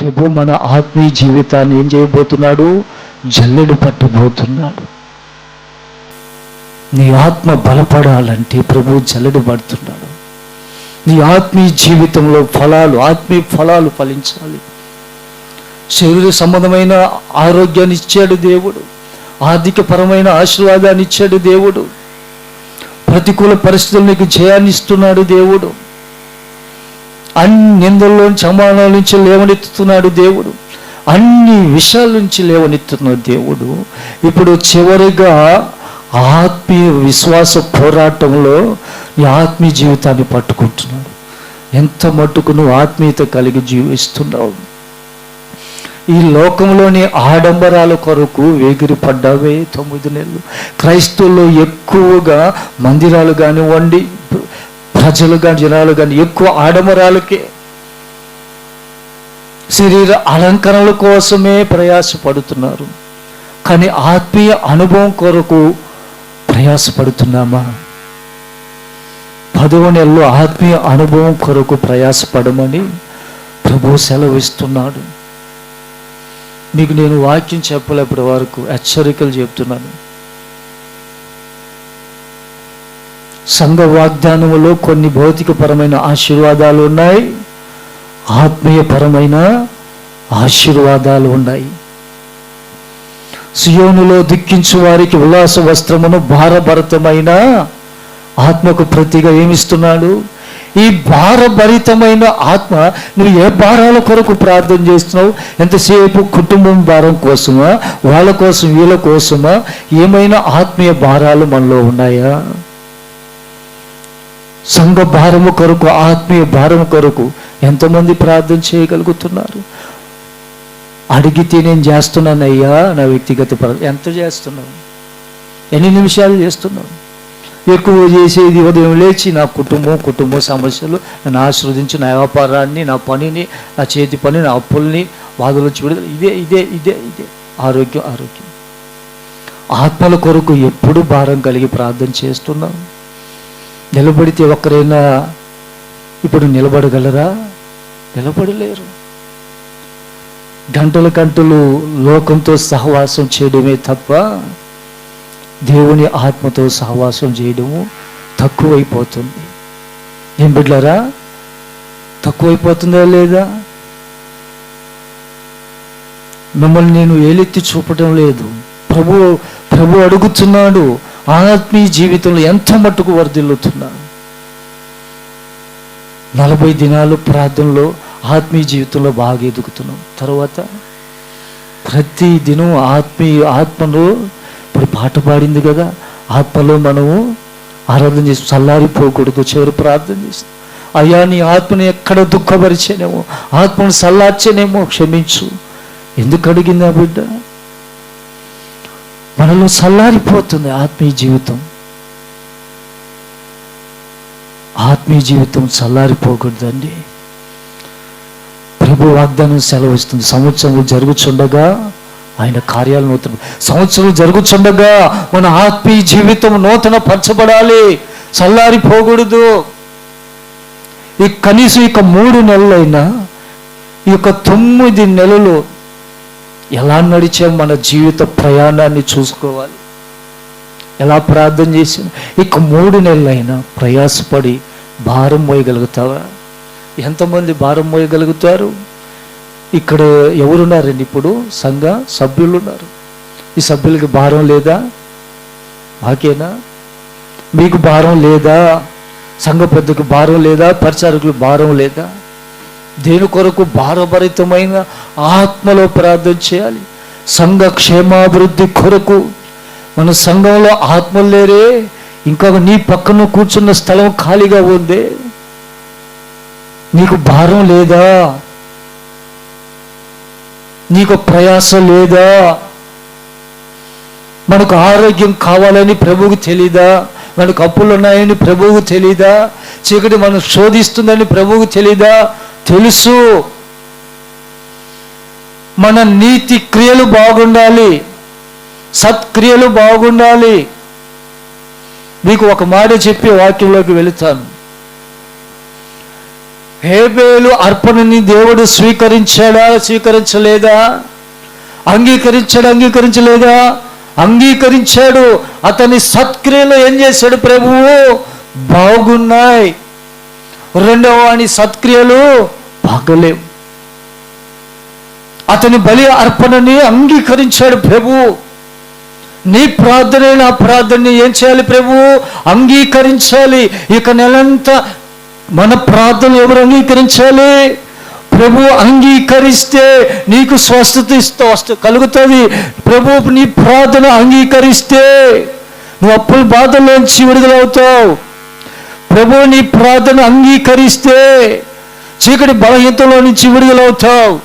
ప్రభు మన ఆత్మీయ జీవితాన్ని ఏం చేయబోతున్నాడు? జల్లెడు పట్టబోతున్నాడు. నీ ఆత్మ బలపడాలంటే ప్రభు జల్లెడు పడుతున్నాడు. నీ ఆత్మీయ జీవితంలో ఫలాలు ఆత్మీయ ఫలాలు ఫలించాలి. శరీర సంబంధమైన ఆరోగ్యాన్ని ఇచ్చాడు దేవుడు. ఆర్థిక పరమైన ఆశీర్వాదాన్ని ఇచ్చాడు దేవుడు. ప్రతికూల పరిస్థితులు నీకు జయాన్ని ఇస్తున్నాడు దేవుడు. అన్ని నిందల్లోంచి అవమానాల నుంచి లేవనెత్తుతున్నాడు దేవుడు. అన్ని విషయాల నుంచి లేవనెత్తుతున్నాడు దేవుడు. ఇప్పుడు చివరిగా ఆత్మీయ విశ్వాస పోరాటంలో నీ ఆత్మీయ జీవితాన్ని పట్టుకుంటున్నాడు. ఎంత మట్టుకు నువ్వు ఆత్మీయత కలిగి జీవిస్తున్నావు? ఈ లోకంలోని ఆడంబరాల కొరకు వేగిరి పడ్డావే తొమ్మిది నెలలు. క్రైస్తవుల్లో ఎక్కువగా మందిరాలు కానివ్వండి ప్రజలు కానీ జనాలు కానీ ఎక్కువ ఆడమరాలకే శరీర అలంకరణల కోసమే ప్రయాసపడుతున్నారు. కానీ ఆత్మీయ అనుభవం కొరకు ప్రయాసపడుతున్నామా? పదవ నెలలో ఆత్మీయ అనుభవం కొరకు ప్రయాసపడమని ప్రభు సెలవిస్తున్నాడు. మీకు నేను వాక్యం చెప్పలేప్పటి వరకు హెచ్చరికలు చెప్తున్నాను. సంఘ వాగ్దానములో కొన్ని భౌతికపరమైన ఆశీర్వాదాలు ఉన్నాయి. ఆత్మీయపరమైన ఆశీర్వాదాలు ఉన్నాయి. సియోనులో దుఃఖించు వారికి ఉల్లాస వస్త్రమును భారభరితమైన ఆత్మకు ప్రతిగా ఏమిస్తున్నాడు? ఈ భారభరితమైన ఆత్మ నువ్వు ఏ భారాల కొరకు ప్రార్థన చేస్తున్నావు? ఎంతసేపు కుటుంబం భారం కోసమా? వాళ్ళ కోసం వీళ్ళ కోసమా? ఏమైనా ఆత్మీయ భారాలు మనలో ఉన్నాయా? సంఘ భారము కొరకు ఆత్మీయ భారము కొరకు ఎంతమంది ప్రార్థన చేయగలుగుతున్నారు? అడిగితే నేను చేస్తున్నానయ్యా నా వ్యక్తిగత ప్రా- ఎంత చేస్తున్నాను ఎన్ని నిమిషాలు చేస్తున్నావు? ఎక్కువ చేసేది ఉదయం లేచి నా కుటుంబం కుటుంబ సమస్యలు నన్ను ఆశ్రవదించి నా వ్యాపారాన్ని నా పనిని నా చేతి పని నా అప్పుల్ని బాధలు విడుదల ఇదే ఇదే ఇదే ఇదే. ఆరోగ్యం ఆరోగ్యం. ఆత్మల కొరకు ఎప్పుడు భారం కలిగి ప్రార్థన చేస్తున్నాను నిలబడితే ఒక్కరైనా ఇప్పుడు నిలబడగలరా? నిలబడలేరు. గంటల గంటలు లోకంతో సహవాసం చేయడమే తప్ప దేవుని ఆత్మతో సహవాసం చేయడము తక్కువైపోతుంది. ఏం బిడ్డారా తక్కువైపోతుందా లేదా? మిమ్మల్ని నేను ఏలెత్తి చూపటం లేదు. ప్రభు ప్రభు అడుగుతున్నాడు ఆత్మీయ జీవితంలో ఎంత మట్టుకు వర్ధిల్లుతున్నాడు? నలభై దినాలు ప్రార్థనలో ఆత్మీయ జీవితంలో బాగా ఎదుగుతున్నాం. తర్వాత ప్రతి దినం ఆత్మీయ ఆత్మలో ఇప్పుడు పాట పాడింది కదా ఆత్మలో మనము ఆరాధన చేసి చల్లారిపోకూడదు చివరి ప్రార్థన చేస్తాం. అయ్యా నీ ఆత్మని ఎక్కడ దుఃఖపరిచేనేమో ఆత్మను చల్లార్చేనేమో క్షమించు. ఎందుకు అడిగింది ఆ బిడ్డ? మనలో చల్లారిపోతుంది ఆత్మీయ జీవితం. ఆత్మీయ జీవితం చల్లారిపోకూడదండి. ప్రభు వాగ్దానం సెలవు ఇస్తుంది సంవత్సరం జరుగుచుండగా ఆయన కార్యాలు నూతన సంవత్సరం జరుగుచుండగా మన ఆత్మీయ జీవితం నూతన పరచబడాలి. చల్లారిపోకూడదు. ఈ కనీసం ఇక మూడు నెలలైనా ఈ యొక్క తొమ్మిది నెలలు ఎలా నడిచాం మన జీవిత ప్రయాణాన్ని చూసుకోవాలి? ఎలా ప్రార్థన చేసిన ఇక మూడు నెలలైనా ప్రయాసపడి భారం మోయగలుగుతావా? ఎంతమంది భారం మోయగలుగుతారు? ఇక్కడ ఎవరున్నారండి ఇప్పుడు? సంఘ సభ్యులు ఉన్నారు ఈ సభ్యులకి భారం లేదా? మాకేనా? మీకు భారం లేదా? సంఘ పెద్దకు భారం లేదా? పరిచారకులకు భారం లేదా? దేని కొరకు భారభరితమైన ఆత్మలో ప్రార్థన చేయాలి? సంఘ క్షేమాభివృద్ధి కొరకు. మన సంఘంలో ఆత్మలు లేరే ఇంకొక నీ పక్కన కూర్చున్న స్థలం ఖాళీగా ఉంది. నీకు భారం లేదా? నీకు ప్రయాస లేదా? మనకు ఆరోగ్యం కావాలని ప్రభువుకు తెలీదా? మనకు అప్పులు ఉన్నాయని ప్రభువుకు తెలీదా? చీకటి మనం శోధిస్తుందని ప్రభువుకు తెలీదా? తెలుసు. మన నీతి క్రియలు బాగుండాలి. సత్క్రియలు బాగుండాలి. మీకు ఒక మాట చెప్పి వాక్యంలోకి వెళుతాను. హేబేలు అర్పణని దేవుడు స్వీకరించాడా స్వీకరించలేదా? అంగీకరించాడు అంగీకరించలేదా? అంగీకరించాడు. అతని సత్క్రియలు ఏం చేశాడు ప్రభువు? బాగున్నాయి. రెండవ వాని సత్క్రియలు బాగలేవు అతని బలి అర్పణని అంగీకరించాడు ప్రభు. నీ ప్రార్థన నా ప్రార్థనని ఏం చేయాలి ప్రభు? అంగీకరించాలి. ఇక నెలంతా మన ప్రార్థన ఎవరు అంగీకరించాలి? ప్రభు అంగీకరిస్తే నీకు స్వస్థత ఇస్తూ వస్తు కలుగుతుంది. ప్రభు నీ ప్రార్థన అంగీకరిస్తే నువ్వు అప్పుల బాధల్లోంచి విడుదలవుతావు. ప్రభు నీ ప్రార్థన అంగీకరిస్తే చీకటి బలహీనతలో నుంచి విడుదలవుతావు.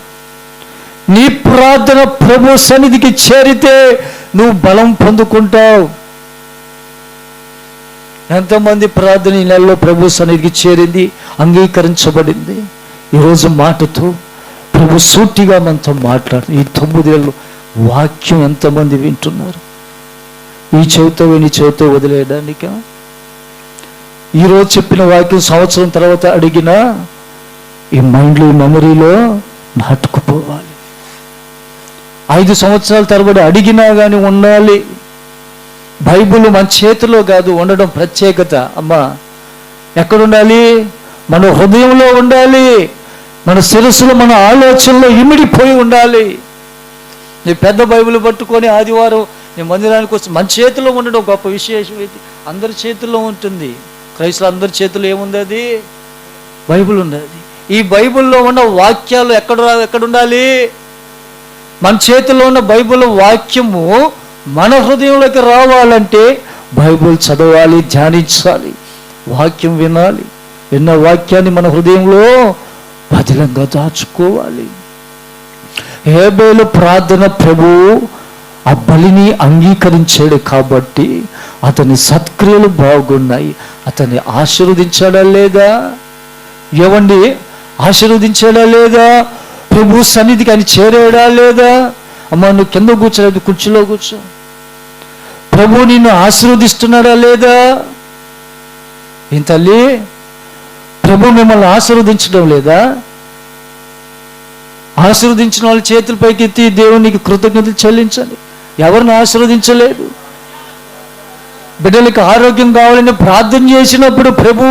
నీ ప్రార్థన ప్రభు సన్నిధికి చేరితే నువ్వు బలం పొందుకుంటావు. ఎంతమంది ప్రార్థన ఈ నెలలో ప్రభు సన్నిధికి చేరింది అంగీకరించబడింది. ఈరోజు మాటతో ప్రభు సూటిగా మనతో మాట్లాడు ఈ తొమ్మిదేళ్ళు వాక్యం ఎంతమంది వింటున్నారు. ఈ చెవితో విని చెవితో వదిలేయడానిక? ఈరోజు చెప్పిన వాక్యం సంవత్సరం తర్వాత అడిగినా ఈ మైండ్లో ఈ మెమరీలో నాటుకుపోవాలి ఐదు సంవత్సరాల తరబడి అడిగినా కానీ ఉండాలి. బైబుల్ మన చేతిలో కాదు ఉండడం ప్రత్యేకత. అమ్మా ఎక్కడ ఉండాలి మన హృదయంలో ఉండాలి. మన శిరస్సులో మన ఆలోచనలో ఇమిడిపోయి ఉండాలి. నీ పెద్ద బైబిల్ పట్టుకొని ఆదివారం నీ మందిరానికి వచ్చి మన చేతిలో ఉండడం గొప్ప విశేషం ఏంటి? అందరి చేతుల్లో ఉంటుంది. క్రైస్తవులు అందరి చేతిలో ఏముంది అది? బైబిల్ అది ఈ బైబిల్లో ఉన్న వాక్యాలు ఎక్కడ ఎక్కడుండాలి మన చేతిలో ఉన్న బైబిల్ వాక్యము మన హృదయంలోకి రావాలంటే బైబిల్ చదవాలి ధ్యానించాలి వాక్యం వినాలి విన్న వాక్యాన్ని మన హృదయంలో బదిలంగా దాచుకోవాలి. హేబేలు ప్రార్థన ప్రభు ఆ బలిని అంగీకరించాడు కాబట్టి అతని సత్క్రియలు బాగున్నాయి. అతన్ని ఆశీర్వదించాడా లేదా? ఏవండి? ఆశీర్వదించాడా లేదా? ప్రభు సన్నిధికి ఆయన చేరాడా లేదా? అమ్మ నువ్వు కింద కూర్చోలేదు కుర్చీలో కూర్చో. ప్రభు నిన్ను ఆశీర్వదిస్తున్నాడా లేదా? ఏం తల్లి? ప్రభు మిమ్మల్ని ఆశీర్వదించడం లేదా? ఆశీర్వదించిన వాళ్ళ చేతుల పైకి ఎత్తి దేవునికి కృతజ్ఞతలు చెల్లించండి ఎవరిని ఆశీర్వదించలేదు? బిడ్డలకు ఆరోగ్యం కావాలని ప్రార్థన చేసినప్పుడు ప్రభు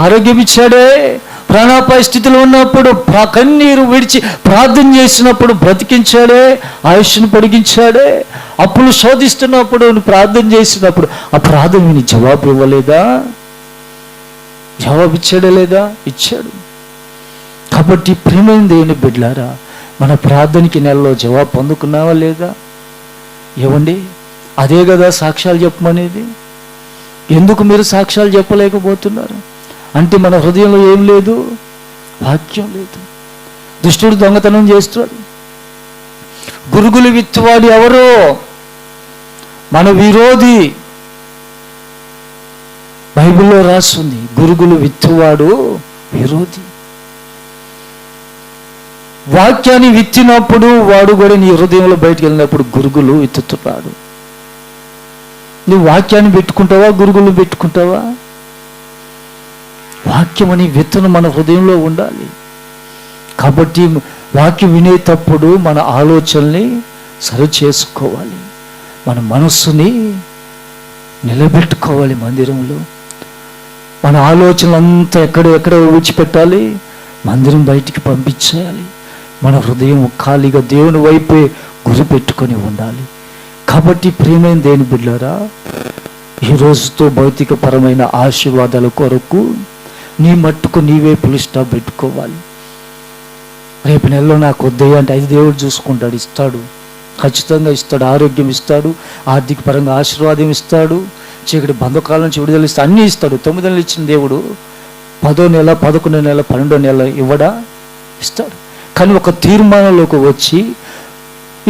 ఆరోగ్యం ఇచ్చాడే? ప్రాణాపాయ స్థితిలో ఉన్నప్పుడు కన్నీరు విడిచి ప్రార్థన చేసినప్పుడు బ్రతికించాడే ఆయుష్ను పొడిగించాడే అప్పులు శోధిస్తున్నప్పుడు ప్రార్థన చేసినప్పుడు ఆ ప్రార్థన విని జవాబు ఇవ్వలేదా? జవాబు ఇచ్చాడే లేదా? ఇచ్చాడు. కాబట్టి ప్రేమైన దేవుని బిడ్లారా మన ప్రార్థనకి నెలలో జవాబు పొందుకున్నావా లేదా? ఏమండి అదే కదా సాక్ష్యాలు చెప్పమనేది? ఎందుకు మీరు సాక్ష్యాలు చెప్పలేకపోతున్నారు? అంటే మన హృదయంలో ఏం లేదు? వాక్యం లేదు. దుష్టుడు దొంగతనం చేస్తున్నాడు. గురుగులు విత్తువాడు ఎవరు? మన విరోధి. బైబిల్లో రాస్తుంది గురుగులు విత్తువాడు విరోధి. వాక్యాన్ని విత్తినప్పుడు వాడు కూడా నీ హృదయంలో బయటికి వెళ్ళినప్పుడు గురుగులు విత్తుతున్నాడు. నువ్వు వాక్యాన్ని పెట్టుకుంటావా గురుగులు పెట్టుకుంటావా? వాక్యం అని విత్తనం మన హృదయంలో ఉండాలి. కాబట్టి వాక్యం వినేటప్పుడు మన ఆలోచనల్ని సరి చేసుకోవాలి మన మనస్సుని నిలబెట్టుకోవాలి మందిరంలో. మన ఆలోచనలంతా ఎక్కడ ఎక్కడ విడిచిపెట్టాలి మందిరం బయటికి పంపించేయాలి. మన హృదయం ఖాళీగా దేవుని వైపే గురి పెట్టుకొని ఉండాలి. కాబట్టి ప్రియమైన దేని బిడ్డారా ఈ రోజుతో భౌతికపరమైన ఆశీర్వాదాల కొరకు నీ మట్టుకు నీవే పులి స్టాప్ పెట్టుకోవాలి. రేపు నెలలో నాకు వద్దయ్య అంటే అది దేవుడు చూసుకుంటాడు ఇస్తాడు. ఖచ్చితంగా ఇస్తాడు ఆరోగ్యం ఇస్తాడు ఆర్థిక పరంగా ఆశీర్వాదం ఇస్తాడు చీకటి బంధకాల నుంచి విడుదల ఇస్తాడు అన్నీ ఇస్తాడు. తొమ్మిది నెలలు ఇచ్చిన దేవుడు పదో నెల పదకొండో నెల పన్నెండో నెల ఇవ్వడా? ఇస్తాడు. కానీ ఒక తీర్మానంలోకి వచ్చి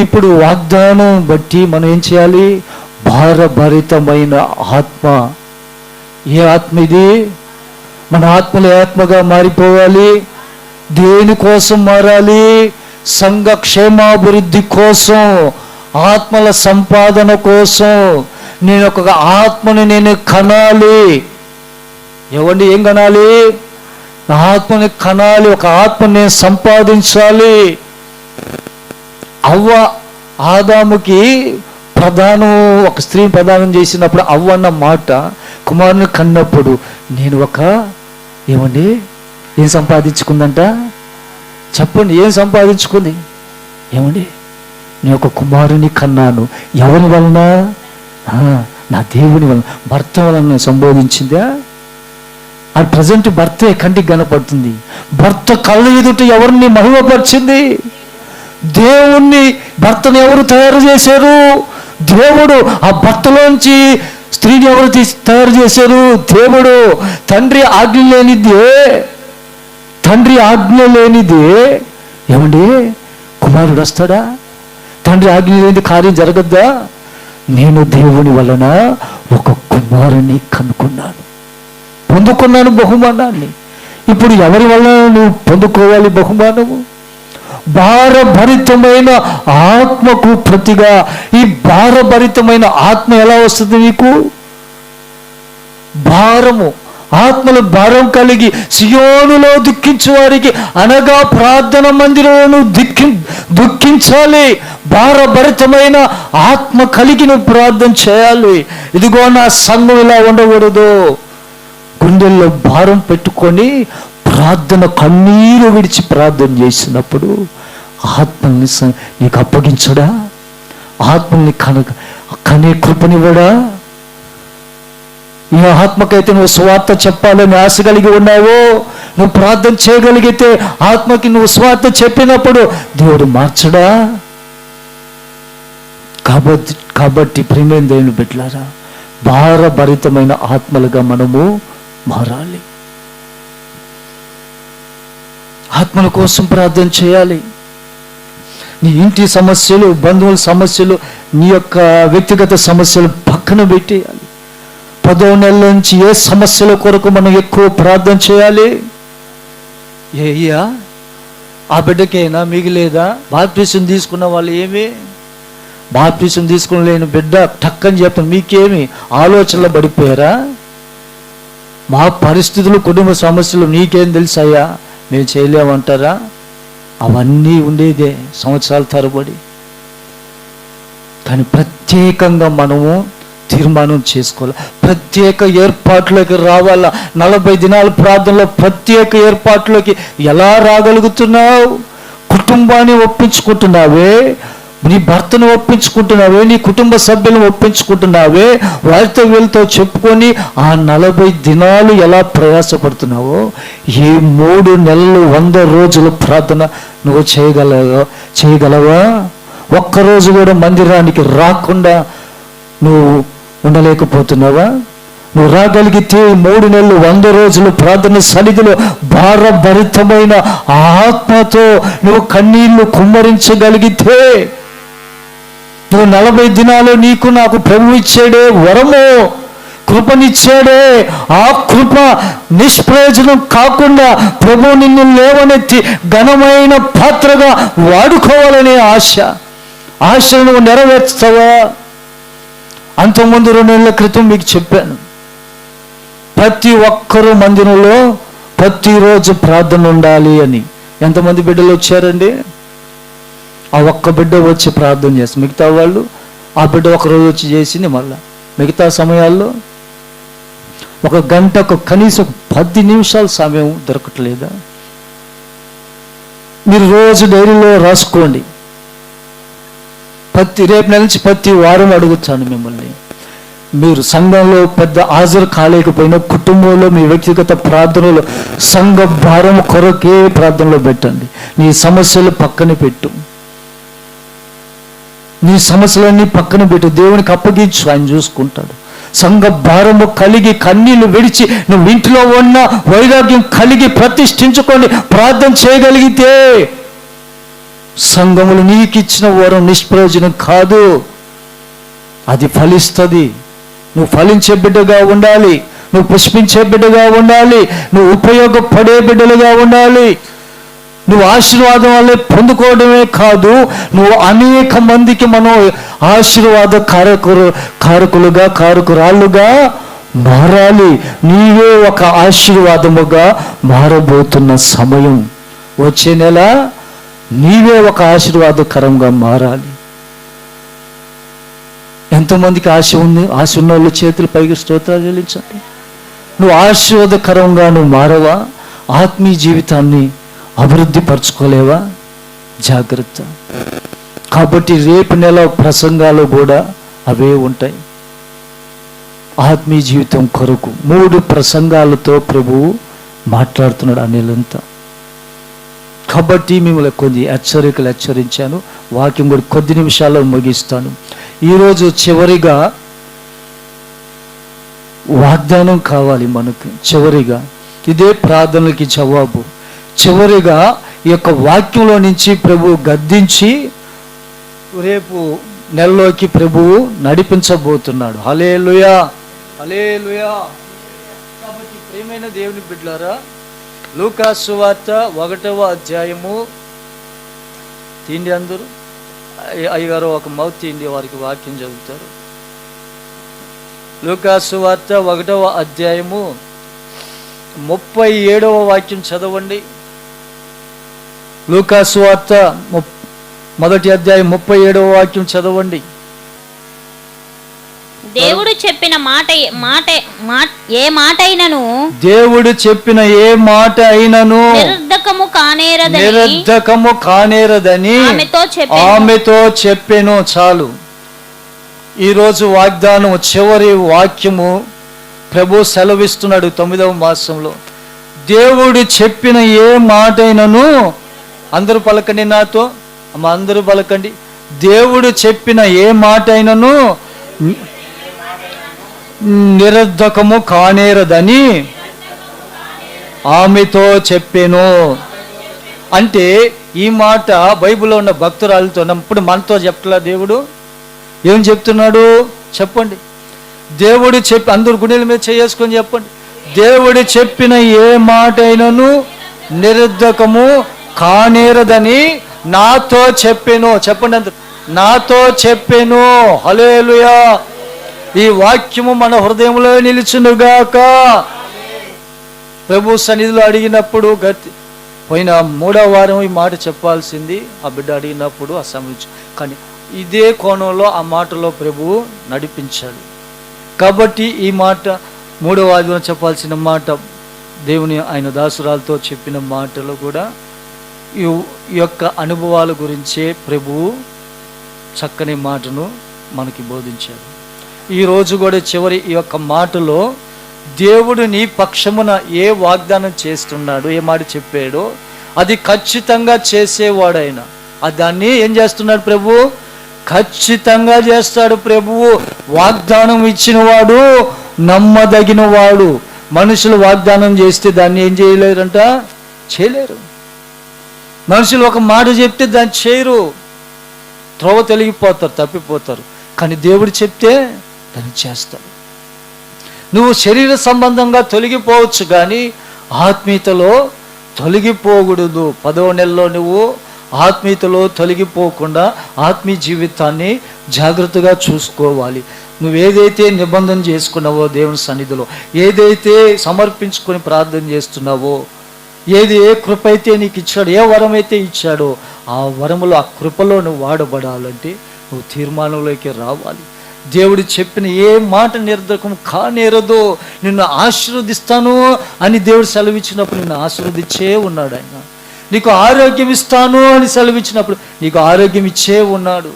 ఇప్పుడు వాగ్దానం బట్టి మనం ఏం చేయాలి? భారభరితమైన ఆత్మ. ఏ ఆత్మ ఇది? మన ఆత్మలు ఆత్మగా మారిపోవాలి. దేని కోసం మారాలి? సంఘ క్షేమాభివృద్ధి కోసం ఆత్మల సంపాదన కోసం. నేను ఒక ఆత్మని నేను కనాలి. ఎవండి ఏం కనాలి? ఆత్మని కనాలి ఒక ఆత్మని సంపాదించాలి. అవ్వ ఆదాముకి ప్రధానం ఒక స్త్రీ ప్రధానం చేసినప్పుడు అవ్వ అన్న మాట కుమారుని కన్నప్పుడు నేను ఒక ఏమండి? ఏం సంపాదించుకుందంట? చెప్పండి ఏం సంపాదించుకుంది? ఏమండి? నేను ఒక కుమారుని కన్నాను. ఎవరి వలన? నా దేవుని వలన. భర్త వలన సంబోధించిందా? అది ప్రజెంట్ భర్తే కంటికి కనపడుతుంది. భర్త కళ్ళ ఎదుట ఎవరిని మహిమపరిచింది? దేవుణ్ణి. భర్తను ఎవరు తయారు చేశారు? దేవుడు ఆ భర్తలోంచి స్త్రీని ఎవరు తీసి తయారు చేశారు? దేవుడు తండ్రి ఆజ్ఞ లేనిదే తండ్రి ఆజ్ఞ లేనిదే ఏమండి? కుమారుడు వస్తాడా? తండ్రి ఆజ్ఞ లేని కార్యం జరగద్దా? నేను దేవుని వలన ఒక కుమారుని కనుక్కున్నాను. పొందుకున్నాను బహుమానాన్ని. ఇప్పుడు ఎవరి వలన నువ్వు పొందుకోవాలి బహుమానము? భారభరితమైన ఆత్మకు ప్రతిగా. ఈ భారభరితమైన ఆత్మ ఎలా వస్తుంది నీకు? భారము ఆత్మలు భారం కలిగి సియోనులో దుఃఖించు వారికి అనగా ప్రార్థన మందిరంలో దుఃఖి దుఃఖించాలి. భారభరితమైన ఆత్మ కలిగి నువ్వు ప్రార్థన చేయాలి. ఇదిగో నా సంఘం ఇలా ఉండకూడదు. గుండెల్లో భారం పెట్టుకొని ప్రార్థన కన్నీరు విడిచి ప్రార్థన చేసినప్పుడు ఆత్మని నీకు అప్పగించడా? ఆత్మల్ని కన కనే కృపనివ్వడా? ఈ ఆత్మకైతే నువ్వు స్వార్థ చెప్పాలని ఆశ కలిగి ఉన్నావో? నువ్వు ప్రార్థన చేయగలిగితే ఆత్మకి నువ్వు స్వార్థ చెప్పినప్పుడు దేవుడు మార్చడా? కాబట్టి కాబట్టి ప్రేమేం దేవుని బిడ్డలారా భారభరితమైన ఆత్మలుగా మనము మారాలి. ఆత్మల కోసం ప్రార్థన చేయాలి. నీ ఇంటి సమస్యలు బంధువుల సమస్యలు నీ యొక్క వ్యక్తిగత సమస్యలు పక్కన పెట్టేయాలి. పదో నెలల నుంచి ఏ సమస్యల కొరకు మనం ఎక్కువ ప్రార్థన చేయాలి? ఏ అయ్యా ఆ బిడ్డకైనా మిగిలేదా? బాప్టిజం తీసుకున్న వాళ్ళు ఏమి? బాప్టిజం తీసుకుని లేని బిడ్డ టక్కని చెప్తాను మీకేమి? ఆలోచనలు పడిపోయారా? మా పరిస్థితులు కుటుంబ సమస్యలు నీకేం తెలుసాయా మేము చేయలేమంటారా? అవన్నీ ఉండేదే సంవత్సరాల తరబడి. కానీ ప్రత్యేకంగా మనము తీర్మానం చేసుకోవాలి. ప్రత్యేక ఏర్పాట్లోకి రావాలా? నలభై దినాల ప్రార్థనలో ప్రత్యేక ఏర్పాట్లోకి ఎలా రాగలుగుతున్నావు? కుటుంబాన్ని ఒప్పించుకుంటున్నావే? నీ భర్తను ఒప్పించుకుంటున్నావే నీ కుటుంబ సభ్యులను ఒప్పించుకుంటున్నావే వారితో వీళ్ళతో చెప్పుకొని ఆ నలభై దినాలు ఎలా ప్రయాసపడుతున్నావో ఈ మూడు నెలలు వంద రోజుల ప్రార్థన నువ్వు చేయగలవా? చేయగలవా? ఒక్కరోజు కూడా మందిరానికి రాకుండా నువ్వు ఉండలేకపోతున్నావా? నువ్వు రాగలిగితే మూడు నెలలు వంద రోజులు ప్రార్థన సన్నిధిలో భారభరితమైన ఆత్మతో నువ్వు కన్నీళ్ళు కుమ్మరించగలిగితే నువ్వు నలభై దినాలు నీకు నాకు ప్రభు ఇచ్చాడే వరము కృపనిచ్చాడే. ఆ కృప నిష్ప్రయోజనం కాకుండా ప్రభు నిన్ను లేవనెత్తి ఘనమైన పాత్రగా వాడుకోవాలనే ఆశ. ఆశను నువ్వు నెరవేర్చుతావా? అంతకుముందు రెండు నెలల క్రితం మీకు చెప్పాను. ప్రతి ఒక్కరూ మందిరంలో ప్రతిరోజు ప్రార్థన ఉండాలి అని. ఎంతమంది బిడ్డలు వచ్చారండి? ఆ ఒక్క బిడ్డ వచ్చి ప్రార్థన చేస్తారు మిగతా వాళ్ళు ఆ బిడ్డ ఒక రోజు వచ్చి చేసింది మళ్ళా. మిగతా సమయాల్లో ఒక గంటకు కనీసం పది నిమిషాల సమయం దొరకట్లేదా? మీరు రోజు డైరీలో రాసుకోండి. ప్రతి రేపు నెల నుంచి ప్రతి వారం అడుగుతాను మిమ్మల్ని. మీరు సంఘంలో పెద్ద హాజరు కాలేకపోయినా కుటుంబంలో మీ వ్యక్తిగత ప్రార్థనలో సంఘ భారం కొరకే ప్రార్థనలో పెట్టండి. నీ సమస్యలు పక్కన పెట్టు. నీ సమస్యలన్నీ పక్కన పెట్టు. దేవునికి అప్పగించు. ఆయన చూసుకుంటాడు. సంఘ భారము కలిగి కన్నీళ్ళు విడిచి నువ్వు ఇంట్లో ఉన్న వైరాగ్యం కలిగి ప్రతిష్ఠించుకొని ప్రార్థన చేయగలిగితే సంఘములు నీకిచ్చిన వరం నిష్ప్రయోజనం కాదు. అది ఫలిస్తుంది. నువ్వు ఫలించే బిడ్డగా ఉండాలి. నువ్వు పుష్పించే బిడ్డగా ఉండాలి. నువ్వు ఉపయోగపడే బిడ్డలుగా ఉండాలి. నువ్వు ఆశీర్వాదం వల్లే పొందుకోవడమే కాదు నువ్వు అనేక మందికి మనం ఆశీర్వాద కారకులు కారకులుగా కారకురాళ్ళుగా మారాలి. నీవే ఒక ఆశీర్వాదముగా మారబోతున్న సమయం వచ్చే నెల నీవే ఒక ఆశీర్వాదకరంగా మారాలి. ఎంతమందికి ఆశ ఉంది ఆశ ఉన్న వాళ్ళు చేతులు పైకి స్తోత్రాలు చెల్లించండి. నువ్వు ఆశీర్వాదకరంగా నువ్వు మారవా? ఆత్మీయ జీవితాన్ని అభివృద్ధి పరచుకోలేవా? జాగ్రత్త. కాబట్టి రేపు నెల ప్రసంగాలు కూడా అవే ఉంటాయి. ఆత్మీయ జీవితం కొరకు మూడు ప్రసంగాలతో ప్రభువు మాట్లాడుతున్నాడు అనిలంతా. కాబట్టి మిమ్మల్ని కొన్ని హెచ్చరికలు హెచ్చరించాను. వాక్యం కూడా కొద్ది నిమిషాల్లో ముగిస్తాను. ఈరోజు చివరిగా వాగ్దానం కావాలి మనకు. చివరిగా ఇదే ప్రార్థనలకి జవాబు. చివరిగా ఈ యొక్క వాక్యంలో నుంచి ప్రభువు గద్దించి రేపు నెలలోకి ప్రభువు నడిపించబోతున్నాడు. హలే లుయా హలే లుయా కాబట్టి ప్రేమైన దేవుని బిడ్డారా లూకా సువార్త ఒకటవ అధ్యాయము. తిండి అందరూ. అయ్యగారు ఒక మౌత్ తిండి వారికి వాక్యం చదువుతారు. లూకా సువార్త ఒకటవ అధ్యాయము. ముప్పై ఏడవ వాక్యం చదవండి. లూకా సువార్త ముప్- మొదటి అధ్యాయం ముప్పై ఏడవ వాక్యం చదవండి. దేవుడు చెప్పిన మాట మాట ఏ మాట అయినను దేవుడు చెప్పిన ఏ మాట అయినను? నిర్ధకము కానేరదని. నిరర్ధకము కానేరదని ఆమెతో చెప్పెను. ఆమెతో చెప్పెను చాలు. ఈరోజు వాగ్దానం చివరి వాక్యము ప్రభు సెలవిస్తున్నాడు తొమ్మిదవ మాసంలో. దేవుడు చెప్పిన ఏ మాట అయినను అందరూ పలకండి నాతో. అమ్మ అందరూ పలకండి. దేవుడు చెప్పిన ఏ మాట అయినను నిరర్ధకము కానేరదని ఆమెతో చెప్పాను. అంటే ఈ మాట బైబిల్లో ఉన్న భక్తురాలతో ఇప్పుడు మనతో చెప్తలా దేవుడు? ఏం చెప్తున్నాడు? చెప్పండి. దేవుడు చెప్పి అందరు గుండెల మీద చేసుకొని చెప్పండి. దేవుడు చెప్పిన ఏ మాట అయినను నిరర్ధకము కానేరదని నాతో చెప్పాను. చెప్పండి నాతో చెప్పాను. హలేలుయా ఈ వాక్యము మన హృదయంలో నిలుచునుగాక. ప్రభు సన్నిధిలో అడిగినప్పుడు గతి పోయిన మూడవ వారం ఈ మాట చెప్పాల్సింది. ఆ బిడ్డ అడిగినప్పుడు ఆ సమయం కానీ ఇదే కోణంలో ఆ మాటలో ప్రభువు నడిపించాడు. కాబట్టి ఈ మాట మూడవ ఆదివారం చెప్పాల్సిన మాట దేవుని ఆయన దాసురాలతో చెప్పిన మాటలు కూడా యొక్క అనుభవాల గురించే ప్రభువు చక్కని మాటను మనకి బోధించాడు. ఈరోజు కూడా చివరి ఈ యొక్క మాటలో దేవుడు నీ పక్షమున ఏ వాగ్దానం చేస్తున్నాడు ఏ మాట చెప్పాడో అది ఖచ్చితంగా చేసేవాడైనా. ఆ దాన్ని ఏం చేస్తున్నాడు ప్రభు? ఖచ్చితంగా చేస్తాడు ప్రభువు వాగ్దానం ఇచ్చినవాడు నమ్మదగిన వాడు మనుషులు వాగ్దానం చేస్తే దాన్ని ఏం చేయలేరంట? చేయలేరు. మనుషులు ఒక మాట చెప్తే దాన్ని చేయరు. త్రోవ తొలగిపోతారు తప్పిపోతారు. కానీ దేవుడు చెప్తే దాన్ని చేస్తాడు. నువ్వు శరీర సంబంధంగా తొలగిపోవచ్చు కానీ ఆత్మీయతలో తొలగిపోకూడదు. పదవ నెలలో నువ్వు ఆత్మీయతలో తొలగిపోకుండా ఆత్మీయ జీవితాన్ని జాగ్రత్తగా చూసుకోవాలి. నువ్వు ఏదైతే నిబంధన చేసుకున్నావో దేవుని సన్నిధిలో ఏదైతే సమర్పించుకొని ప్రార్థన చేస్తున్నావో ఏది ఏ కృప అయితే నీకు ఇచ్చాడు ఏ వరం అయితే ఇచ్చాడో ఆ వరములో ఆ కృపలో నువ్వు వాడబడాలంటే నువ్వు తీర్మానంలోకి రావాలి. దేవుడు చెప్పిన ఏ మాట నిర్ధకం కానేరదో నిన్ను ఆశీర్వదిస్తాను అని దేవుడు సెలవిచ్చినప్పుడు నిన్ను ఆశీర్వదించే ఉన్నాడు ఆయన. నీకు ఆరోగ్యం ఇస్తాను అని సెలవిచ్చినప్పుడు నీకు ఆరోగ్యం ఇచ్చే ఉన్నాడు.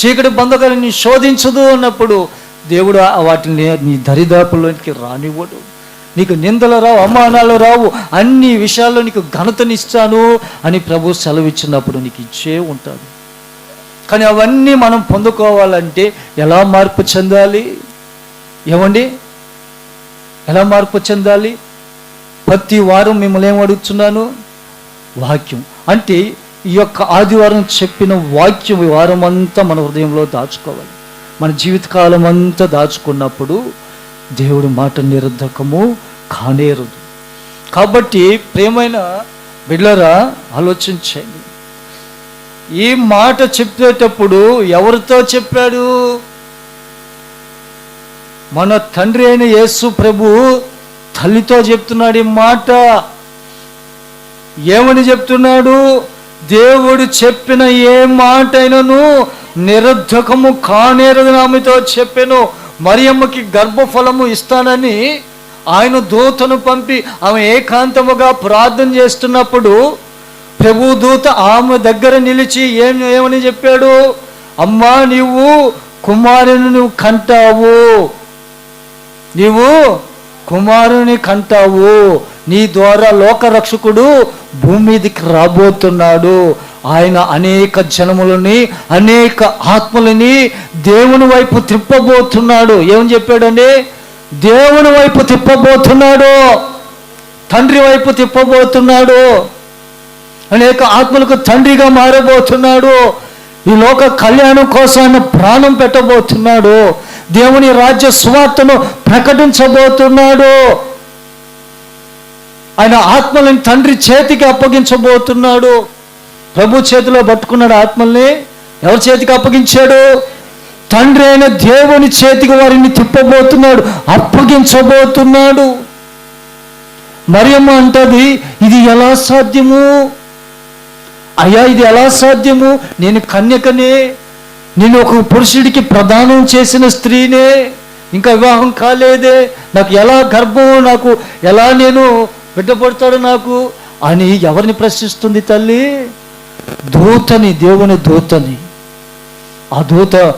చీకటి బంధకాలను నీ శోధించదు అన్నప్పుడు దేవుడు వాటిని నీ దరిదాపులోనికి రానివ్వడు. నీకు నిందలు రావు అవమానాలు రావు అన్ని విషయాల్లో నీకు ఘనతనిస్తాను అని ప్రభు సెలవిచ్చినప్పుడు నీకు ఇచ్చే ఉంటాడు. కానీ అవన్నీ మనం పొందుకోవాలంటే ఎలా మార్పు చెందాలి? ఏమండి? ఎలా మార్పు చెందాలి? ప్రతి వారం మిమ్మల్ని ఏం అడుగుతున్నాను? వాక్యం. అంటే ఈ యొక్క ఆదివారం చెప్పిన వాక్యం ఈ వారం అంతా మన హృదయంలో దాచుకోవాలి. మన జీవితకాలం అంతా దాచుకున్నప్పుడు దేవుడి మాట నిరుద్ధకము కానేరదు కాబట్టి ప్రేమైన బిడ్లరా ఆలోచించండి. ఈ మాట చెప్పేటప్పుడు ఎవరితో చెప్పాడు? మన తండ్రి అయిన యేసు ప్రభు తల్లితో చెప్తున్నాడు ఈ మాట. ఏమని చెప్తున్నాడు? దేవుడు చెప్పిన ఏ మాట అయినను నిరర్ధకము కానేరదు ఆమెతో చెప్పాను. మరియమ్మకి గర్భఫలము ఇస్తానని ఆయన దూతను పంపి ఆమె ఏకాంతముగా ప్రార్థన చేస్తున్నప్పుడు ప్రభు దూత ఆమె దగ్గర నిలిచి ఏం ఏమని చెప్పాడు? అమ్మా నీవు కుమారుని నువ్వు కంటావు. నీవు కుమారుని కంటావు. నీ ద్వారా లోకరక్షకుడు భూమి మీదకి రాబోతున్నాడు. ఆయన అనేక జనములని అనేక ఆత్మలని దేవుని వైపు తిప్పబోతున్నాడు. ఏమని చెప్పాడండి? దేవుని వైపు తిప్పబోతున్నాడు. తండ్రి వైపు తిప్పబోతున్నాడు. అనేక ఆత్మలకు తండ్రిగా మారబోతున్నాడు. ఈ లోక కళ్యాణం కోసం ఆయన ప్రాణం పెట్టబోతున్నాడు. దేవుని రాజ్య సువార్తను ప్రకటించబోతున్నాడు. ఆయన ఆత్మలను తండ్రి చేతికి అప్పగించబోతున్నాడు. ప్రభు చేతిలో పట్టుకున్నాడు ఆత్మల్ని. ఎవరి చేతికి అప్పగించాడు? తండ్రి అయిన దేవుని చేతికి వారిని తిప్పబోతున్నాడు అప్పగించబోతున్నాడు. మరియమ్మ అంటది ఇది ఎలా సాధ్యము? అయ్యా ఇది ఎలా సాధ్యము? నేను కన్యకనే నేను ఒక పురుషుడికి ప్రదానం చేసిన స్త్రీనే ఇంకా వివాహం కాలేదే. నాకు ఎలా గర్భం నాకు ఎలా నేను బిడ్డపడతాడు నాకు. అని ఎవరిని ప్రశ్నిస్తుంది తల్లి? దూతని దేవుని దూతని. ఆ దూత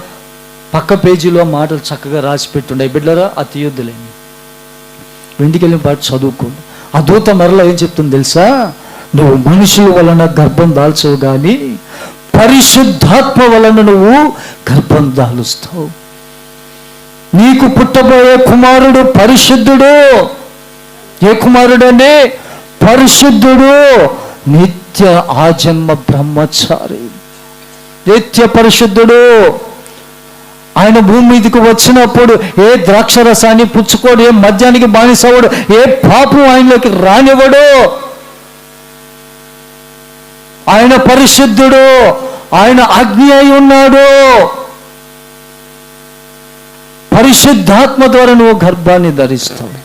పక్క పేజీలో మాటలు చక్కగా రాసి పెట్టుండే. బిడ్డరా ఆ తీయొద్దులేని వెండికెళ్ళిన పాటు చదువుకోండి. ఆ దూత మరలా ఏం చెప్తుంది తెలుసా? నువ్వు మనుషుల వలన గర్భం దాల్చవు కానీ పరిశుద్ధాత్మ వలన నువ్వు గర్భం దాలుస్తావు. నీకు పుట్టబోయే కుమారుడు పరిశుద్ధుడు. ఏ కుమారుడు పరిశుద్ధుడు నిత్య ఆజన్మ బ్రహ్మచారి. నిత్య పరిశుద్ధుడు. ఆయన భూమి మీదకి వచ్చినప్పుడు ఏ ద్రాక్ష రసాన్ని పుచ్చుకోడు ఏ మద్యానికి బానిసవడు ఏ పాపం ఆయనలోకి రానివ్వడు. ఆయన పరిశుద్ధుడు. ఆయన అగ్ని అయి ఉన్నాడు. పరిశుద్ధాత్మ ద్వారా నువ్వు గర్భాన్ని ధరిస్తావు.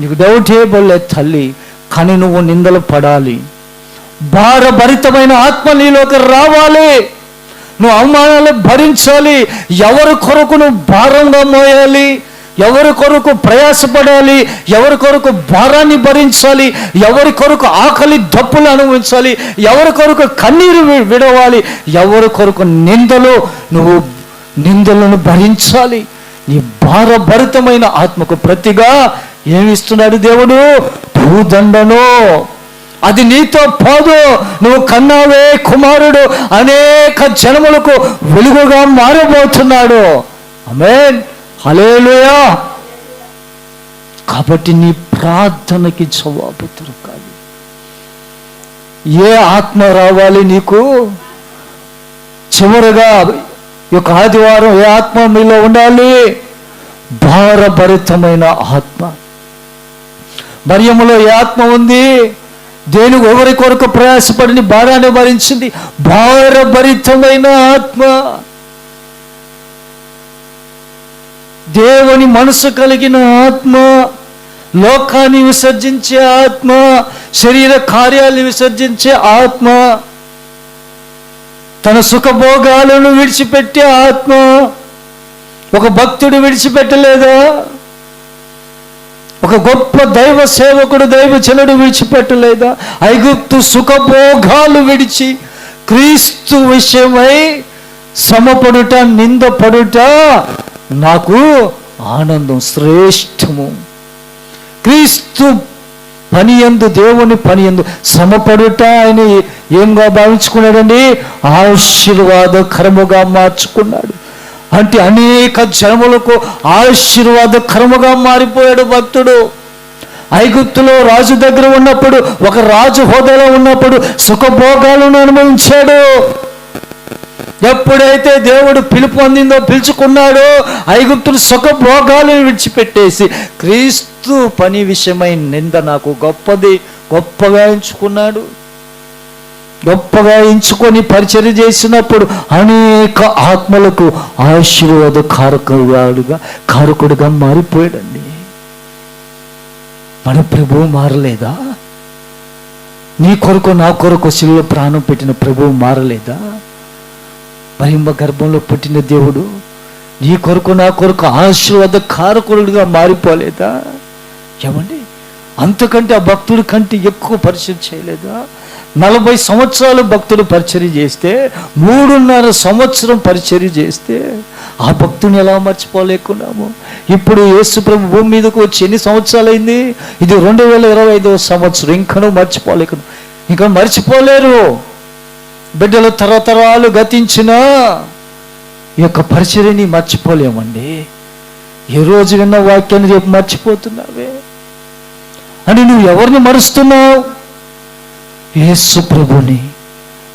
నీకు డౌట్ చేయబోలే తల్లి కానీ నువ్వు నిందలు పడాలి. భారభరితమైన ఆత్మ నీలోకి రావాలి. నువ్వు అవమానాలు భరించాలి. ఎవరి కొరకు నువ్వు భారంగా మోయాలి? ఎవరి కొరకు ప్రయాసపడాలి? ఎవరి కొరకు భారాన్ని భరించాలి? ఎవరి కొరకు ఆకలి డప్పులు అనుభవించాలి? ఎవరి కొరకు కన్నీరు విడవాలి? ఎవరి కొరకు నిందలు? నువ్వు నిందలను భరించాలి. నీ భారభరితమైన ఆత్మకు ప్రతిగా ఏమిస్తున్నాడు దేవుడు? భూదండను అది నీతో పోదు. నువ్వు కన్నావే కుమారుడు. అనేక జనములకు వెలుగుగా మారబోతున్నాడు. అమేన్ హలేలుయా కాబట్టి నీ ప్రార్థనకి జవాబు దొరకాలి. ఏ ఆత్మ రావాలి నీకు? చివరగా యొక్క ఆదివారం ఏ ఆత్మ మీలో ఉండాలి? భారభరితమైన ఆత్మ. మరియములో ఏ ఆత్మ ఉంది? దేని ఎవరి కొరకు ప్రయాసపడిని భారాన్ని భరించింది? భారభరితమైన ఆత్మ. దేవుని మనసు కలిగిన ఆత్మ లోకాన్ని విసర్జించే ఆత్మ శరీర కార్యాలను విసర్జించే ఆత్మ తన సుఖభోగాలను విడిచిపెట్టే ఆత్మ. ఒక భక్తుడు విడిచిపెట్టలేదా? ఒక గొప్ప దైవ సేవకుడు దైవ దైవజనుడు విడిచిపెట్టలేదా? ఐగుప్తు సుఖభోగాలు విడిచి క్రీస్తు విషయమై సమపడుట నిందపడుట నాకు ఆనందం శ్రేష్టము. క్రీస్తు పని ఎందు దేవుని పని ఎందు సమపడుట ఆయన ఏంగా భావించుకున్నాడండి? ఆశీర్వాదకరముగా మార్చుకున్నాడు. అంటే అనేక జనములకు ఆశీర్వాదకరముగా మారిపోయాడు భక్తుడు. ఐగుప్తులో రాజు దగ్గర ఉన్నప్పుడు ఒక రాజు హోదాలో ఉన్నప్పుడు సుఖభోగాలను అనుభవించాడు. ఎప్పుడైతే దేవుడు పిలుపు అందిందో పిలుచుకున్నాడో ఐగుప్తులు సుఖభోగాలను విడిచిపెట్టేసి క్రీస్తు పని విషయమై నింద నాకు గొప్పది గొప్పగా ఎంచుకున్నాడు. గొప్పగా ఎంచుకొని పరిచర్య చేసినప్పుడు అనేక ఆత్మలకు ఆశీర్వాద కారకుడుగా కారకుడుగా మారిపోయాడండి. మన ప్రభువు మారలేదా? నీ కొరకు నా కొరకు శిలో ప్రాణం పెట్టిన ప్రభువు మారలేదా? మహిమ గర్భంలో పుట్టిన దేవుడు నీ కొరకు నా కొరకు ఆశీర్వాద కారకుడుగా మారిపోలేదా? ఏమండి? అంతకంటే ఆ భక్తుడి కంటే ఎక్కువ పరిచయం చేయలేదా? నలభై సంవత్సరాలు భక్తుడు పరిచర్య చేస్తే మూడున్నర సంవత్సరం పరిచర్య చేస్తే ఆ భక్తుని ఎలా మర్చిపోలేకున్నాము? ఇప్పుడు యేసుప్రభు భూమి మీదకు వచ్చి ఎన్ని సంవత్సరాలు అయింది ఇది రెండు వేల ఇరవై ఐదవ సంవత్సరం. ఇంకనూ మర్చిపోలేకున్నా. ఇంకా మర్చిపోలేరు. బిడ్డలు తరతరాలు గతించిన ఈ యొక్క పరిచర్యని మర్చిపోలేమండి. ఏ రోజు విన్న వాక్యాన్ని రేపు మర్చిపోతున్నావే? అని నువ్వు ఎవరిని మరుస్తున్నావు? యేసు ప్రభుని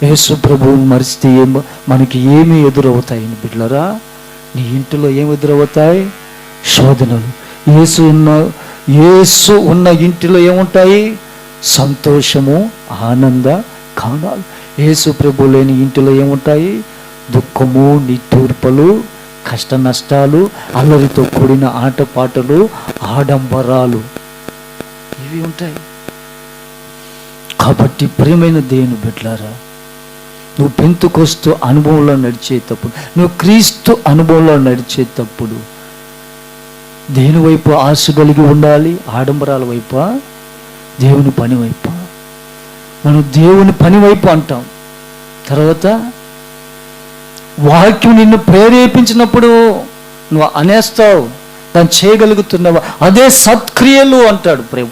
యేసు ప్రభువుని మరిస్తే ఏం మనకి ఏమి ఎదురవుతాయి బిడ్డలరా? నీ ఇంటిలో ఏమి ఎదురవుతాయి? శోధనలు. యేసు ఉన్న యేసు ఉన్న ఇంటిలో ఏముంటాయి? సంతోషము ఆనంద కాణాలు. యేసు ప్రభు లేని ఇంటిలో ఏముంటాయి? దుఃఖము నిట్టూర్పలు కష్ట నష్టాలు అల్లరితో కూడిన ఆటపాటలు ఆడంబరాలు. ఇవి ఉంటాయి. కాబట్టి ప్రియమైన దేవుని బిడ్డలారా నువ్వు పెంతుకొస్తూ అనుభవంలో నడిచేటప్పుడు నువ్వు క్రీస్తు అనుభవంలో నడిచేటప్పుడు దేని వైపు ఆశ కలిగి ఉండాలి? ఆడంబరాల వైపా? దేవుని పని వైపా? మనం దేవుని పని వైపు అంటాం. తర్వాత వాక్యం నిన్ను ప్రేరేపించినప్పుడు నువ్వు అనేస్తావు దాన్ని చేయగలుగుతున్నావా? అదే సత్క్రియలు అంటాడు ప్రభు.